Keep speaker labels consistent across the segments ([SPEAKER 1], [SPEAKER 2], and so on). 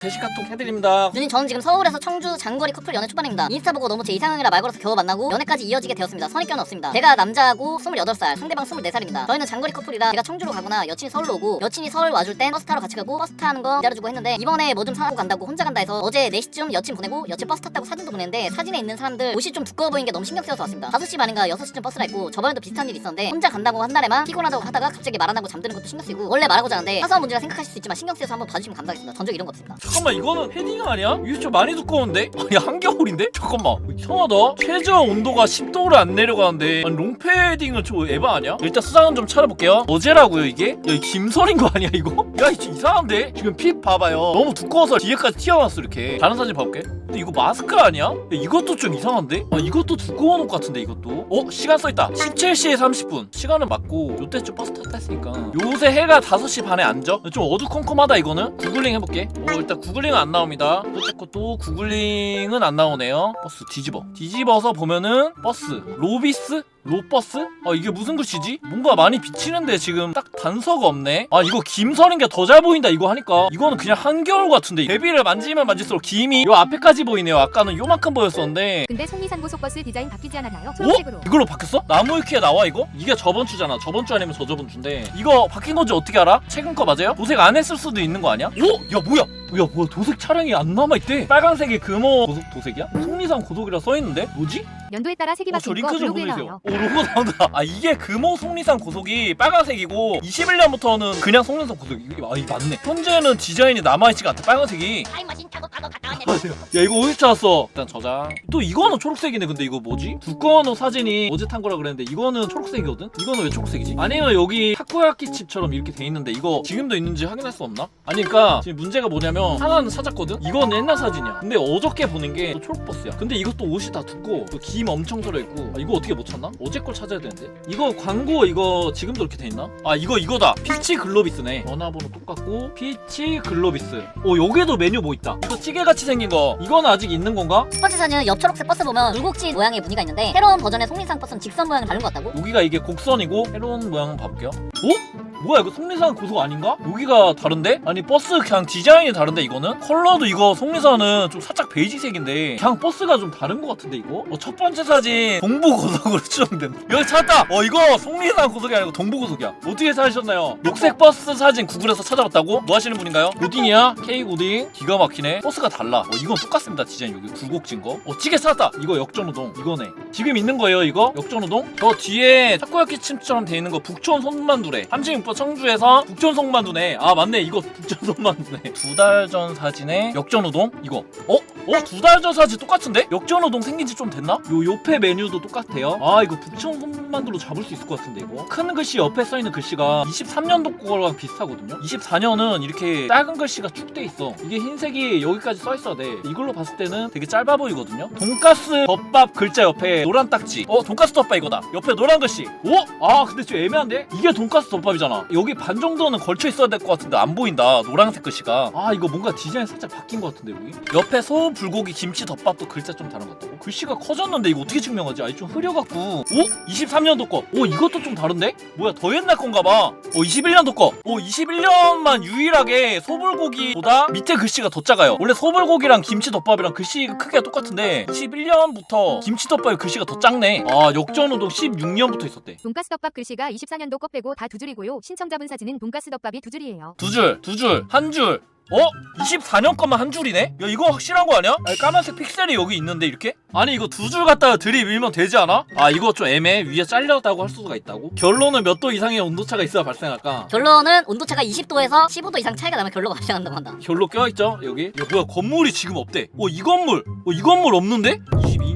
[SPEAKER 1] 대신 카톡 해드립니다.
[SPEAKER 2] 누님 저는 지금 서울에서 청주 장거리 커플 연애 초반입니다. 인스타 보고 너무 제 이상형이라 말 걸어서 겨우 만나고 연애까지 이어지게 되었습니다. 선입견은 없습니다. 제가 남자하고 28살, 상대방 24살입니다. 저희는 장거리 커플이라 제가 청주로 가거나 여친이 서울로 오고 여친이 서울 와줄 땐 버스 타러 같이 가고 버스 타는 거 기다려주고 했는데 이번에 뭐 좀 사고 간다고 혼자 간다 해서 어제 4시쯤 여친 보내고 여친 버스 탔다고 사진도 보냈는데 사진에 있는 사람들 옷이 좀 두꺼워 보이는 게 너무 신경 쓰여서 왔습니다. 5시 반인가 6시쯤 버스라 했고 저번에도 비슷한 일이 있었는데 혼자 간다고 한 날에만 피곤하다고 하다가 갑자기 말 안 하고 잠드는 것도 신경 쓰이고 원래 말하고자 하는데 사소한 문제라 생각하실 수 있지만 신경 쓰여서 한번 봐주시면 감사하겠습니다. 전적 이런 거 없습니다.
[SPEAKER 1] 잠깐만 이거는 패딩 아니야? 이게 좀 많이 두꺼운데? 아니 한겨울인데? 잠깐만 이상하다 최저 온도가 10도를 안 내려가는데 아니 롱패딩은 저 에바 아니야? 일단 수상은 좀 차려볼게요 어제라고요 이게? 야 이 김설인 거 아니야 이거? 야 이거 이상한데? 지금 핏 봐봐요 너무 두꺼워서 뒤에까지 튀어나왔어 이렇게 다른 사진 봐볼게 근데 이거 마스크 아니야? 야, 이것도 좀 이상한데? 아 이것도 두꺼운 옷 같은데 이것도? 어? 시간 써있다 17시에 30분 시간은 맞고 요때쯤 버스 탔다 했으니까 요새 해가 5시 반에 안 져? 좀 어두컴컴하다 이거는 구글링 해볼게 어 일단 구글링은 안 나옵니다. 끝에 것도 구글링은 안 나오네요. 버스 뒤집어. 뒤집어서 보면은 버스 로비스? 로버스? 아 이게 무슨 글씨지? 뭔가 많이 비치는데 지금 딱 단서가 없네 아 이거 김설인 게 더 잘 보인다 이거 하니까 이거는 그냥 한겨울 같은데 데뷔를 만지면 만질수록 김이 요 앞에까지 보이네요 아까는 요만큼 보였었는데
[SPEAKER 3] 근데 송리산 고속버스 디자인 바뀌지 않았나요?
[SPEAKER 1] 어?
[SPEAKER 3] 초록색으로.
[SPEAKER 1] 이걸로 바뀌었어? 나무위키에 나와 이거? 이게 저번 주잖아 저번 주 아니면 저저번 주인데 이거 바뀐 건지 어떻게 알아? 최근 거 맞아요? 도색 안 했을 수도 있는 거 아니야? 오? 야 뭐야? 야 뭐야 도색 차량이 안 남아있대 빨간색이 금호 고속 도색이야? 속리산 고속이라 써있는데? 뭐지?
[SPEAKER 3] 연도에 따라 색이
[SPEAKER 1] 어, 저
[SPEAKER 3] 바뀐 거
[SPEAKER 1] 링크 좀
[SPEAKER 3] 블로그에
[SPEAKER 1] 보내주세요.
[SPEAKER 3] 나와요.
[SPEAKER 1] 오, 로고 나온다. 아, 이게 금호 속리산 고속이 빨간색이고, 21년부터는 그냥 속리산 고속. 이게, 아, 이 맞네. 현재는 디자인이 남아있지가 않다, 빨간색이.
[SPEAKER 2] 타임머신 타고 타고 갔다
[SPEAKER 1] 야, 이거 어디서 찾았어? 일단 저장. 또 이거는 초록색이네, 근데 이거 뭐지? 두꺼운 옷 사진이 어제 탄 거라 그랬는데, 이거는 초록색이거든? 이거는 왜 초록색이지? 아니면 여기 타코야키 칩처럼 이렇게 돼 있는데, 이거 지금도 있는지 확인할 수 없나? 아니, 그니까, 지금 문제가 뭐냐면, 하나는 찾았거든? 이건 옛날 사진이야. 근데 어저께 보낸 게또 초록버스야. 근데 이것도 옷이 다 두꺼워. 또김 엄청 들어있고, 아, 이거 어떻게 못 찾나? 어제 걸 찾아야 되는데. 이거 광고 이거 지금도 이렇게 돼 있나? 아 이거 이거다. 피치 글로비스네. 전화번호 똑같고 피치 글로비스. 오 여기도 메뉴 뭐 있다. 이거 찌개 같이 생긴 거. 이건 아직 있는 건가?
[SPEAKER 2] 첫 번째 사진은 옆 초록색 버스 보면 굴곡지 모양의 무늬가 있는데 새로운 버전의 송리산 버스는 직선 모양을 다른 것 같다고?
[SPEAKER 1] 여기가 이게 곡선이고 새로운 모양 한번 봐볼게요. 오? 뭐야 이거 속리산 고속 아닌가? 여기가 다른데? 아니 버스 그냥 디자인이 다른데 이거는? 컬러도 이거 속리산은 좀 살짝 베이지색인데 그냥 버스가 좀 다른 것 같은데 이거? 어, 첫 번째 사진 동부 고속으로 추정된 여기 찾았다! 어 이거 속리산 고속이 아니고 동부 고속이야 어떻게 찾으셨나요? 녹색 버스 사진 구글에서 찾아봤다고? 뭐 하시는 분인가요? 오딩이야? K 오딩 기가 막히네 버스가 달라 어 이건 똑같습니다 디자인 여기 굴곡진 거 어, 찌개 찾았다! 이거 역전우동 이거네 지금 있는 거예요 이거? 역전우동? 저 뒤에 타코야키 칩처럼 돼 있는 거 북촌 손만두래 36번 청주에서 북촌 손만두네. 아 맞네. 이거 북촌 손만두네. 두 달 전 사진에 역전우동? 이거. 어? 어? 두 달 전 사진 똑같은데? 역전우동 생긴 지 좀 됐나? 요 옆에 메뉴도 똑같아요. 아 이거 북촌 손만두로 잡을 수 있을 것 같은데 이거. 큰 글씨 옆에 써있는 글씨가 23년도 거랑 비슷하거든요. 24년은 이렇게 작은 글씨가 쭉돼 있어. 이게 흰색이 여기까지 써 있어야 돼. 이걸로 봤을 때는 되게 짧아 보이거든요. 돈가스 덮밥 글자 옆에 노란 딱지. 어 돈가스 덮밥 이거다. 옆에 노란 글씨. 오? 아 근데 좀 애매한데? 이게 돈가스 덮밥이잖아 여기 반 정도는 걸쳐 있어야 될 것 같은데 안 보인다. 노란색 글씨가. 아 이거 뭔가 디자인 살짝 바뀐 것 같은데 여기? 옆에 소 불고기 김치 덮밥도 글자 좀 다른 것 같다고? 글씨가 커졌는데 이거 어떻게 증명하지? 아니 좀 흐려갖고. 오? 23년도 거 오 이것도 좀 다른데? 뭐야 더 옛날 건가 봐 오 21년도 거 오 21년만 유일하게 소불고기보다 밑에 글씨가 더 작아요. 원래 소불고기랑 김치 덮밥이랑 글씨 크기가 똑같은데 21년부터 김치 덮밥이 글씨가 더 작네. 아 역전우동 16년부터 있었대.
[SPEAKER 3] 돈가스 덮밥 글씨가 24년도 거 빼고 다 두 줄이고요. 신청자분 사진은 돈가스 덮밥이 두 줄이에요.
[SPEAKER 1] 두 줄, 두 줄, 한 줄. 어? 24년 것만 한 줄이네? 야 이거 확실한 거 아니야? 아니, 까만색 픽셀이 여기 있는데 이렇게? 아니 이거 두 줄 갖다가 들이밀면 되지 않아? 아 이거 좀 애매해 위에 잘렸다고 할 수가 있다고? 결론은 몇 도 이상의 온도차가 있어야 발생할까?
[SPEAKER 2] 결론은 온도차가 20도에서 15도 이상 차이가 나면 결로가 발생한다고 한다.
[SPEAKER 1] 결로 껴있죠 여기? 야 뭐야 건물이 지금 없대 어 이 건물 어 이 건물 없는데? 22년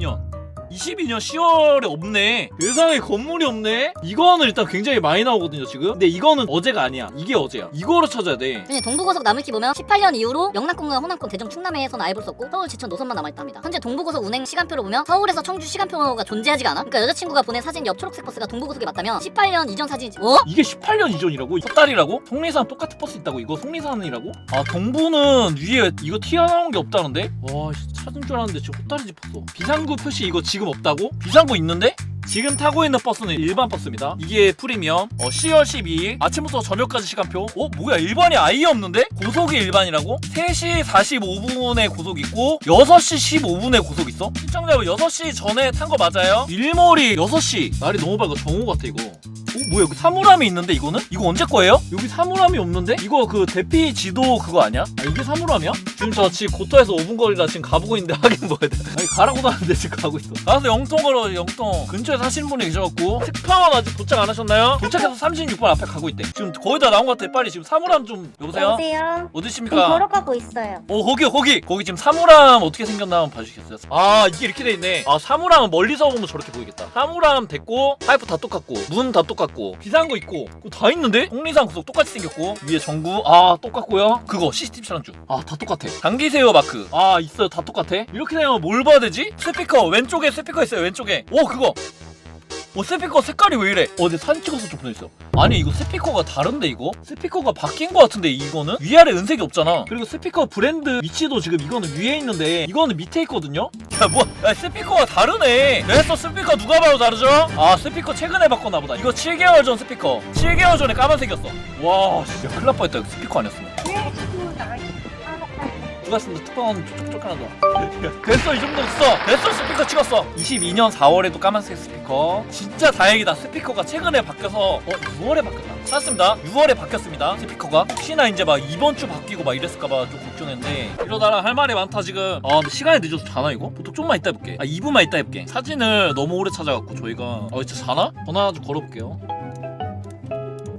[SPEAKER 1] 22년 10월에 없네 세상에 건물이 없네 이거는 일단 굉장히 많이 나오거든요 지금 근데 이거는 어제가 아니야 이게 어제야 이거로 찾아야 돼
[SPEAKER 2] 근데 동부고속 남을키 보면 18년 이후로 영남권과 호남권 대전 충남해에서는 아예 볼 수 없고 서울 지천 노선만 남아있다 합니다. 현재 동부고속 운행 시간표를 보면 서울에서 청주 시간표가 존재하지가 않아. 그러니까 여자친구가 보낸 사진 옆 초록색 버스가 동부고속에 맞다면 18년 이전 사진이지. 어?
[SPEAKER 1] 이게 18년 이전이라고? 헛다리라고? 속리산 똑같은 버스 있다고? 이거 속리산이라고? 아 동부는 위에 이거 튀어나온 게 없다는데? 와 씨, 찾은 줄 알았는데 지금 헛다리 짚었어 비상구 표시 이거 지금 없다고? 비상구 있는데? 지금 타고 있는 버스는 일반 버스입니다 이게 프리미엄 어, 10월 12일 아침부터 저녁까지 시간표 어? 뭐야 일반이 아예 없는데? 고속이 일반이라고? 3시 45분에 고속 있고 6시 15분에 고속 있어? 시청자 여러분 6시 전에 탄 거 맞아요? 일몰이 6시 날이 너무 밝아 정오 같아 이거 어, 뭐야 여기 사물함이 있는데 이거는? 이거 언제 거예요? 여기 사물함이 없는데? 이거 그 대피 지도 그거 아니야? 아 이게 사물함이야? 지금 저집 고토에서 5분 거리라 지금 가보고 있는데 하긴 뭐야 돼 아니 가라고도 하는데 지금 가고 있어 나가서 영통으로 영통 근처에 사시는 분이 계셔갖고 특파원 아직 도착 안 하셨나요? 도착해서 36번 앞에 가고 있대 지금 거의 다 나온 것 같아 빨리 지금 사물함 좀 여보세요?
[SPEAKER 4] 여보세요?
[SPEAKER 1] 어디
[SPEAKER 4] 지금
[SPEAKER 1] 있습니까?
[SPEAKER 4] 걸어가고 있어요.
[SPEAKER 1] 어 거기요 거기 거기 지금 사물함 어떻게 생겼나 한번 봐주시겠어요? 아 이게 이렇게 돼 있네 아 사물함은 멀리서 보면 저렇게 보이겠다 사물함 됐고 파이프 다 똑같고 문 다 똑같고 비상구 있고 그거 다 있는데? 홍리산 구석 똑같이 생겼고 위에 전구 아 똑같고요 그거 CCTV 촬영중 아다 똑같아 당기세요 마크 아 있어요 다 똑같아 이렇게 되면 뭘 봐야 되지? 스피커 왼쪽에 스피커 있어요 왼쪽에 오 그거 어 스피커 색깔이 왜 이래? 어제 사진 찍어서 좀 보냈어. 아니 이거 스피커가 다른데 이거? 스피커가 바뀐 거 같은데 이거는? 위아래 은색이 없잖아. 그리고 스피커 브랜드 위치도 지금 이거는 위에 있는데 이거는 밑에 있거든요. 야 뭐? 야 스피커가 다르네. 그래서 스피커 누가 봐도 다르죠? 아 스피커 최근에 바꿨나 보다. 이거 7개월 전 스피커. 7개월 전에 까만색이었어. 와 진짜 큰일 날 뻔했다. 이거 스피커 아니었으면. 수고하셨습니다. 특파원 촉촉하다. 됐어 이 정도 있어. 됐어 스피커 찍었어. 22년 4월에도 까만색 스피커. 진짜 다행이다. 스피커가 최근에 바뀌어서 어 6월에 바뀌었나? 찾았습니다. 6월에 바뀌었습니다. 스피커가 혹시나 이제 막 이번 주 바뀌고 막 이랬을까봐 좀 걱정했는데 이러다가 할 말이 많다 지금. 아 근데 시간이 늦어서 자나 이거? 보통 좀만 이따 해볼게. 아 2분만 이따 해볼게. 사진을 너무 오래 찾아갖고 저희가 어 진짜 자나? 전화 좀 걸어볼게요.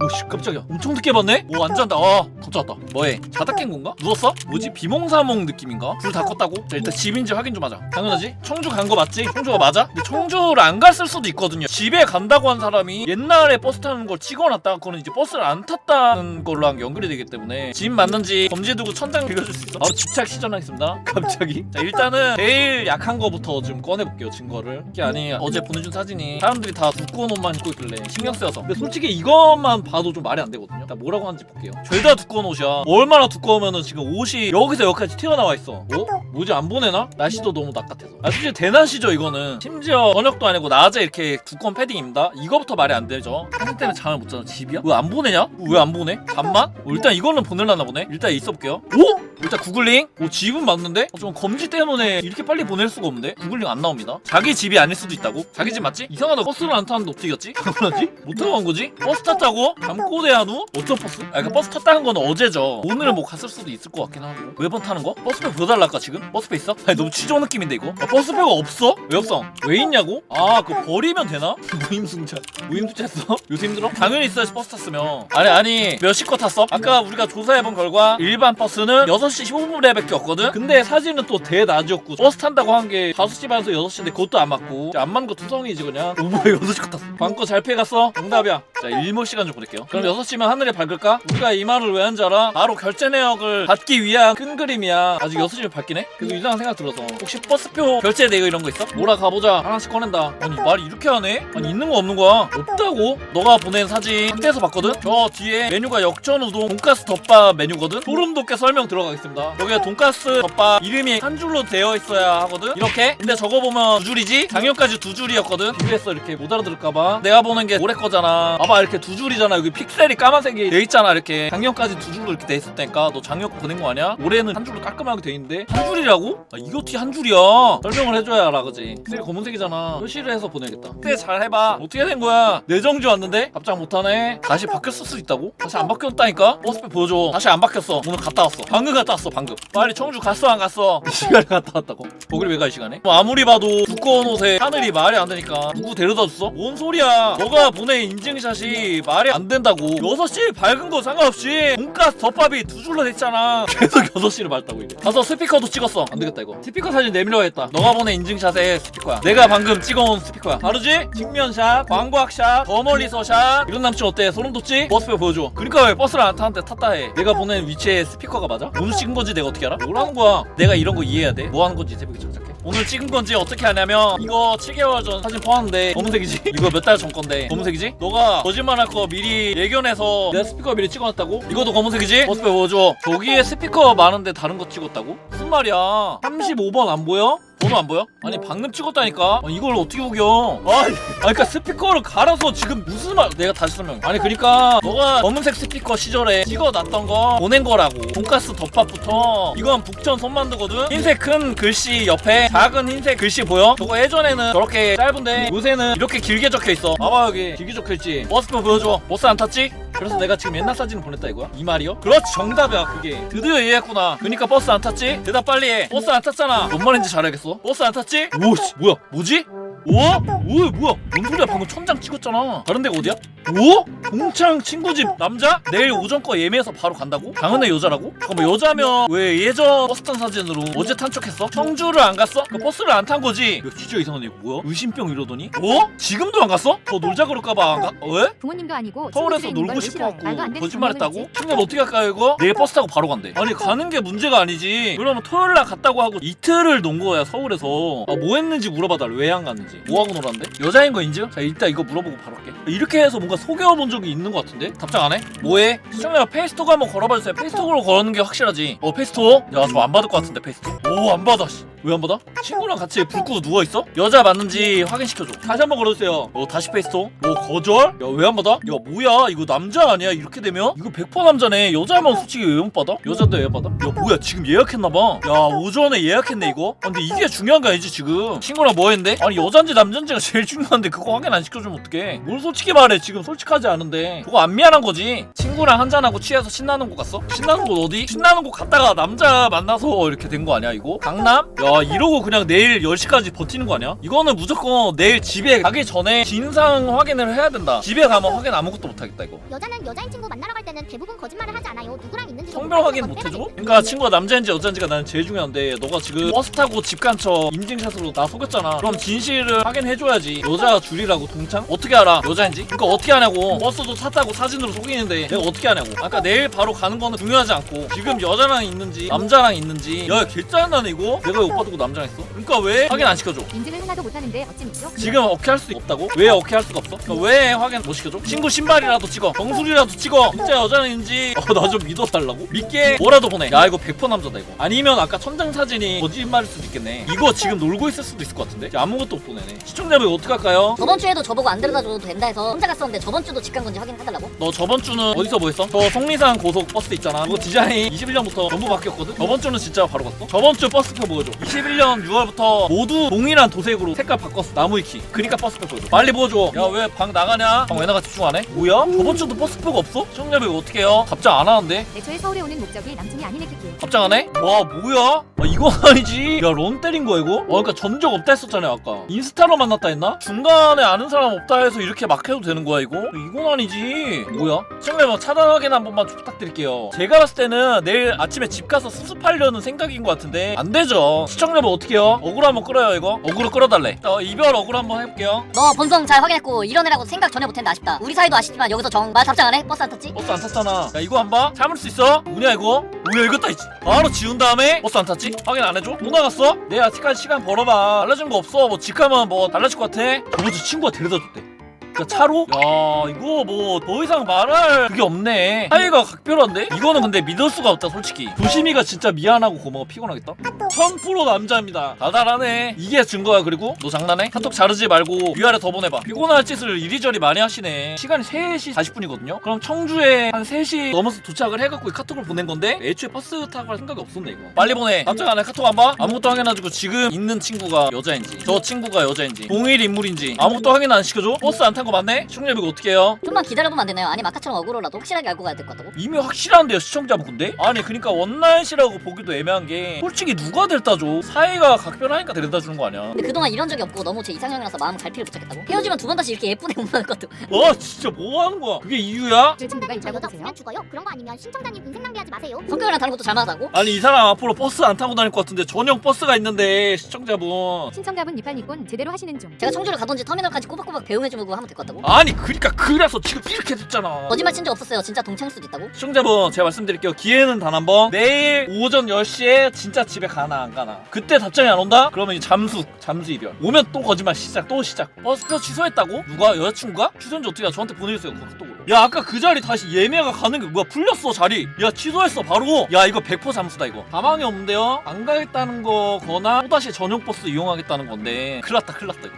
[SPEAKER 1] 오씨 깜짝이야 엄청 늦게 봤네? 오 안 잔다 아 덥졌다 뭐해 자다 깬 건가? 누웠어? 뭐지 비몽사몽 느낌인가? 불 다 껐다고? 자 일단 집인지 확인 좀 하자 당연하지 청주 간 거 맞지? 청주가 맞아? 근데 청주를 안 갔을 수도 있거든요 집에 간다고 한 사람이 옛날에 버스 타는 걸 찍어놨다가 그거는 이제 버스를 안 탔다는 걸로 한 연결이 되기 때문에 집 맞는지 검지 두고 천장 빌려줄 수 있어? 바로 집착 시전하겠습니다 갑자기 자 일단은 제일 약한 거부터 좀 꺼내볼게요 증거를 그게 아니 어제 보내준 사진이 사람들이 다 두꺼운 옷만 입고 있길래 신경 쓰여서 근데 솔직히 이것만 봐도 좀 말이 안 되거든요 나 뭐라고 하는지 볼게요 죄다 두꺼운 옷이야 얼마나 두꺼우면은 지금 옷이 여기서 여기까지 튀어나와 있어 어? 뭐지 안 보내나? 날씨도 너무 낚같아서 아 솔직히 대낮이죠 이거는 심지어 저녁도 아니고 낮에 이렇게 두꺼운 패딩입니다 이거부터 말이 안 되죠 사진 때문에 잠을 못 자는 집이야? 왜 안 보내냐? 왜 안 보내? 잠만? 어, 일단 이거는 보내려나 보네 일단 있어볼게요 오? 일단 구글링 오 집은 맞는데? 어, 좀 검지 때문에 이렇게 빨리 보낼 수가 없는데? 구글링 안 나옵니다 자기 집이 아닐 수도 있다고? 자기 집 맞지? 이상하다 버스를 안 타는데 어떻게 갔지? 당연하지? 못 타고 간 거지? 버스 탔다고? 잠꼬대한후? 어떤 버스? 아 그러니까 버스 탔다는 건 어제죠 오늘은 뭐 갔을 수도 있을 것 같긴 하고 매번 타는 거? 버스표 보여달랄까 지금? 버스표 있어? 아니 너무 취조 느낌인데 이거? 아, 버스표가 없어? 왜 없어? 왜 있냐고? 아 그거 버리면 되나? 무임승차 무임승차 했어? 요새 힘들어? 당연히 있어야지 버스 탔으면 아니 아니 몇 시 거 탔어? 아까 우리가 조사해본 결과 일반 버스는 6시 15분에 밖에 없거든? 근데 사진은 또 대낮이었고 버스 탄다고 한 게 5시 반에서 6시인데 그것도 안 맞고 안 맞는 거 두성이지 그냥 오버에 6시 거 탔어 방거 잘 피해갔어? 정답이야 자 일몰 시간 좀 보낼게요 그럼 6시면 하늘에 밝을까? 우리가 이 말을 왜 한지 알아? 바로 결제 내역을 받기 위한 큰 그림이야 아직 6시면 밝기네? 그래서 이상한 생각 들어서 혹시 버스표 결제 내역 이런 거 있어? 뭐라 가보자 하나씩 꺼낸다 아니 말이 이렇게 하네? 아니 있는 거 없는 거야 없다고? 너가 보낸 사진 상태에서 봤거든? 저 뒤에 메뉴가 역전우동 돈가스 덮밥 메뉴거든? 소름 돋게 설명 들어가 겠습니다 여기가 돈가스 덮밥 이름이 한 줄로 되어 있어야 하거든? 이렇게? 근데 저거 보면 두 줄이지? 작년까지 두 줄이었거든? 비교했어 이렇게 못 알아들을까봐 내가 보는 게 올해 거잖아 봐봐 이렇게 두 줄이잖아 여기 픽셀이 까만색이 돼 있잖아 이렇게 작년까지 두 줄로 이렇게 돼 있었다니까 너 작년 거 보낸 거 아니야? 올해는 한 줄로 깔끔하게 돼 있는데 한 줄이라고? 아 이거 어떻게 한 줄이야 설명을 해줘야 알아 그지? 픽셀이 검은색이잖아 표시를 해서 보내야겠다 그때 잘 해봐 어떻게 된 거야 내정지 왔는데 답장 못하네 다시 바뀌었을 수도 있다고? 다시 안 바뀌었다니까? 버스표 보여줘 다시 안 바뀌었어 오늘 갔다 왔어 방금 갔다 왔어 방금. 빨리 청주 갔어 안 갔어? 이 시간에 갔다 왔다고? 거기를 왜가 이 시간에? 뭐 아무리 봐도 두꺼운 옷에 하늘이 말이 안 되니까 누구 데려다 줬어? 뭔 소리야? 너가 보낸 인증샷이 말이 안 된다고. 6시 밝은 거 상관없이 돈가스 덮밥이 두 줄로 됐잖아. 계속 6시를 말했다고 이게. 가서 스피커도 찍었어. 안 되겠다 이거. 스피커 사진 내밀어야겠다. 너가 보낸 인증샷의 스피커야. 내가 방금 찍어온 스피커야. 다르지? 측면샷 광고학샷 더 멀리서 샷. 이런 남친 어때? 소름 돋지? 버스표 보여줘. 그러니까 왜 버스를 안 타는데 탔다 해. 내가 보낸 위치에 스피커가 맞아? 오늘 찍은 건지 내가 어떻게 알아? 뭐라는 거야 내가 이런 거 이해해야 돼? 뭐 하는 건지 새벽에 착착해 오늘 찍은 건지 어떻게 하냐면 이거 7개월 전 사진 포함인데 검은색이지? 이거 몇 달 전 건데 검은색이지? 너가 거짓말할 거 미리 예견해서 내가 스피커 미리 찍어놨다고? 이것도 검은색이지? 버스표 보여줘 저기에 스피커 많은데 다른 거 찍었다고? 무슨 말이야 35번 안 보여? 번호 안 보여? 아니 방금 찍었다니까. 아, 이걸 어떻게 우겨? 아 아니 그러니까 스피커를 갈아서 지금 무슨 말 내가 다시 설명 아니 그러니까 너가 검은색 스피커 시절에 찍어놨던 거 보낸 거라고. 돈가스 덮밥부터. 이건 북전 손만두거든. 흰색 큰 글씨 옆에 작은 흰색 글씨 보여? 저거 예전에는 저렇게 짧은데 요새는 이렇게 길게 적혀있어. 봐봐 여기. 길게 적혀있지? 버스표 보여줘. 버스 안 탔지? 그래서 내가 지금 옛날 사진을 보냈다 이거야? 이 말이요? 그렇지 정답이야 그게 드디어 이해했구나 그니까 버스 안 탔지? 대답 빨리 해 버스 안 탔잖아 뭔 말인지 잘 알겠어 버스 안 탔지? 오씨 뭐야 뭐지? 오? 오 뭐야 뭔 소리야 방금 천장 찍었잖아 다른 데가 어디야? 오? 동창 친구 집 남자? 내일 오전 거 예매해서 바로 간다고? 당연히 여자라고? 잠깐만 여자면 왜 예전 버스 탄 사진으로 어제 탄 척했어? 청주를 안 갔어? 그 버스를 안 탄 거지? 야 진짜 이상하네 이거 뭐야? 의심병 이러더니 어? 지금도 안 갔어? 더 놀자 그럴까봐 안 가? 왜?
[SPEAKER 3] 부모님도 아니고
[SPEAKER 1] 서울에서 놀고? 싶어갖고 거짓말했다고?
[SPEAKER 3] 장난을
[SPEAKER 1] 친구 어떻게 할까요 이거? 내일 버스 타고 바로 간대 아니 가는 게 문제가 아니지 그러면 토요일 날 갔다고 하고 이틀을 논 거야 서울에서 아, 뭐 했는지 물어봐달래 왜 안 갔는지 뭐 하고 놀았는데? 여자인 거 인증? 자 이따 이거 물어보고 바로 할게 이렇게 해서 뭔가 속여본 적이 있는 것 같은데? 답장 안 해? 뭐해? 시청자 페이스톡 한번 걸어봐주세요 페이스톡으로 걸는 게 확실하지 어 페이스톡? 야저 안 받을 것 같은데 페이스톡 오 안 받아 씨. 왜 안 받아? 친구랑 같이 불 끄고 누워있어? 여자 맞는지 확인시켜줘 다시 한번 걸어주세요 어 다시 페이스톡 어 거절? 야 왜 안 받아? 야 뭐야 이거 남자 아니야 이렇게 되면? 이거 100% 남자네 여자면 솔직히 왜 못 받아? 여자도 왜 받아? 야 뭐야 지금 예약했나봐 야 오전에 예약했네 이거? 아, 근데 이게 중요한 거 아니지 지금 친구랑 뭐 했는데? 아니 여잔 지 남잔지가 제일 중요한데 그거 확인 안 시켜주면 어떡해 뭘 솔직히 말해 지금 솔직하지 않은데 그거 안 미안한 거지 친구랑 한잔하고 취해서 신나는 곳 갔어? 신나는 곳 어디? 신나는 곳 갔다가 남자 만나서 이렇게 된 거 아니야 이거? 강남? 야 이러고 그냥 내일 10시까지 버티는 거 아니야? 이거는 무조건 내일 집에 가기 전에 진상 확인을 해야 된다 집에 가면 확인 아무것도 못하겠다 이거
[SPEAKER 4] 여자는 여자인 친구 만나러 갈 때는 대부분 거짓말을 하지 않아요. 누구랑 있는지
[SPEAKER 1] 성별 확인 못 해줘? 그러니까 친구가 남자인지 여자인지가 나는 제일 중요한데 너가 지금 버스 타고 집 간 척 인증샷으로 나 속였잖아 그럼 진실 을 확인해줘야지 여자 줄이라고 동창? 어떻게 알아 여자인지? 그러니까 어떻게 하냐고 버스도 탔다고 사진으로 속이는데 내가 어떻게 하냐고 아까 내일 바로 가는 거는 중요하지 않고 지금 여자랑 있는지 남자랑 있는지 야 개 짜증나네 이거 내가 왜 오빠 두고 남자랑 있어? 그러니까 왜 확인 안 시켜줘?
[SPEAKER 3] 인증을 하나도 못하는데 어찌 믿죠?
[SPEAKER 1] 지금 어떻게 할수 없다고? 왜 어떻게 할 수가 없어? 그러니까 왜 확인 못 시켜줘? 친구 신발이라도 찍어 정수리라도 찍어 진짜 여자인지 어, 나 좀 믿어달라고? 믿게 뭐라도 보내 야 이거 100% 남자다 이거 아니면 아까 천장 사진이 거짓말일 수도 있겠네 이거 지금 놀고 있을 수도 있을 것 같은데 아무것도 못 보내네 시청자분 어떻게 할까요?
[SPEAKER 2] 저번 주에도 저보고 안 데려다 줘도 된다 해서 혼자 갔었는데 저번 주도 집 간 건지 확인해달라고?
[SPEAKER 1] 너 저번 주는 어디서 뭐 했어? 저 속리산 고속 버스 있잖아 그거 디자인 21년부터 전부 바뀌었거든? 저번 주는 진짜 바로 갔어? 저번 주 버스표 보여줘 21년 6월부터 모두 동일한 도색으로 색깔 바꿨어 나무 위키 그니까 버스표 보여줘 빨리 보여줘 야 왜 방 나가냐? 방 왜 나가 집중 안 해? 뭐야? 저번 주도 버스표가 없어? 시청자분 이거 어떻게 해요? 답장 안 하는데?
[SPEAKER 3] 애초에 서울에 오는 목적이 남친이 아니네 키키.
[SPEAKER 1] 답장 안 해? 와 뭐야? 아 이건 아니지 야런 때린 거야 이거? 어 그니까 전적 없다 했었잖아요 아까 인스 타로 만났다 했나? 중간에 아는 사람 없다 해서 이렇게 막 해도 되는 거야 이거? 이건 아니지 뭐야? 시청자분 차단 확인 한 번만 좀 부탁드릴게요 제가 봤을 때는 내일 아침에 집 가서 수습하려는 생각인 것 같은데 안 되죠 시청자분 어떻게 해요? 어그로 한번 끌어요 이거? 어그로 끌어달래 어, 이별 어그로 한번 해볼게요
[SPEAKER 2] 너 본성 잘 확인했고 이런 애라고 생각 전혀 못했는데 아쉽다 우리 사이도 아쉽지만 여기서 정말 답장 안 해? 버스 안 탔지?
[SPEAKER 1] 버스 안 탔잖아 야 이거 한봐 참을 수 있어? 뭐냐 이거? 뭐야 이거 따 있지 바로 지운 다음에 버스 안 탔지? 확인 안 해줘? 또 나갔어? 내 아직까지 시간 벌어봐 달라진 거 없어 뭐뭐 달라질 것 같아? 저번 주 친구가 데려다 줬대 야 차로? 야 이거 뭐 더 이상 말할 그게 없네. 사이가 각별한데? 이거는 근데 믿을 수가 없다 솔직히. 조심이가 진짜 미안하고 고마워. 피곤하겠다. 1000% 남자입니다. 다달하네. 이게 증거야 그리고? 너 장난해? 카톡 자르지 말고 위아래 더 보내봐. 피곤할 짓을 이리저리 많이 하시네. 시간이 3시 40분이거든요? 그럼 청주에 한 3시 넘어서 도착을 해갖고 이 카톡을 보낸 건데? 애초에 버스 타고 갈 생각이 없었네 이거. 빨리 보내. 답장 안해 카톡 안 봐? 아무것도 확인해가지고 지금 있는 친구가 여자인지 저 친구가 여자인지 동일 인물인지 아무것도 확인 안 시켜줘? 버스 안탄 거 맞네? 시청자분 이거 어떻게 해요?
[SPEAKER 2] 좀만 기다려보면 안 되나요? 아니면 아까처럼 어그로라도 확실하게 알고 가야 될 것 같다고?
[SPEAKER 1] 이미 확실한데요 시청자분 근데? 아니 그니까 원나잇이라고 보기도 애매한 게 솔직히 누가 데려다 줘 사이가 각별하니까 데려다 주는 거 아니야
[SPEAKER 2] 근데 그동안 이런 적이 없고 너무 제 이상형이라서 마음 갈피를 못 잡겠다고? 헤어지면 두 번 다시 이렇게 예쁜 애못 만날 것도
[SPEAKER 1] 와 진짜 뭐 하는 거야 그게 이유야?
[SPEAKER 3] 줄 친구가
[SPEAKER 4] 저
[SPEAKER 3] 있다고
[SPEAKER 4] 여자
[SPEAKER 3] 보세요.
[SPEAKER 4] 없으면 죽어요. 그런 거 아니면 신청자님 인생 낭비하지 마세요.
[SPEAKER 2] 성격이랑 다른 것도 잘 맞아고?
[SPEAKER 1] 아니 이 사람 앞으로 버스 안 타고 다닐 것 같은데 전용 버스가 있는데 시청자분
[SPEAKER 3] 신청자분 니팔니꾼 제대로 하시는 중.
[SPEAKER 2] 제가 청주를 가든지 터미널까지 꼬박꼬박 배웅해주고 하면 될 것 같다고?
[SPEAKER 1] 아니 그니까 그래서 지금 이렇게 됐잖아.
[SPEAKER 2] 거짓말 친 적 없었어요. 진짜 동창일 수도 있다고?
[SPEAKER 1] 시청자분 제가 말씀드릴게요. 기회는 단 한 번. 내일 오전 10시에 진짜 집에 가나 안 가나. 그때 답장이 안 온다? 그러면 이 잠수 잠수 이별. 오면 또 거짓말 시작 또 시작. 버스표 취소했다고? 누가? 여자친구가? 취소인지 어떻게 알아? 저한테 보내주세요 그 카톡으로. 야 아까 그 자리 다시 예매가 가는 게 뭐야? 풀렸어 자리. 야 취소했어 바로. 야 이거 100% 잠수다 이거. 가망이 없는데요? 안 가겠다는 거거나 또다시 전용 버스 이용하겠다는 건데. 큰일 났다 큰일 났다 이거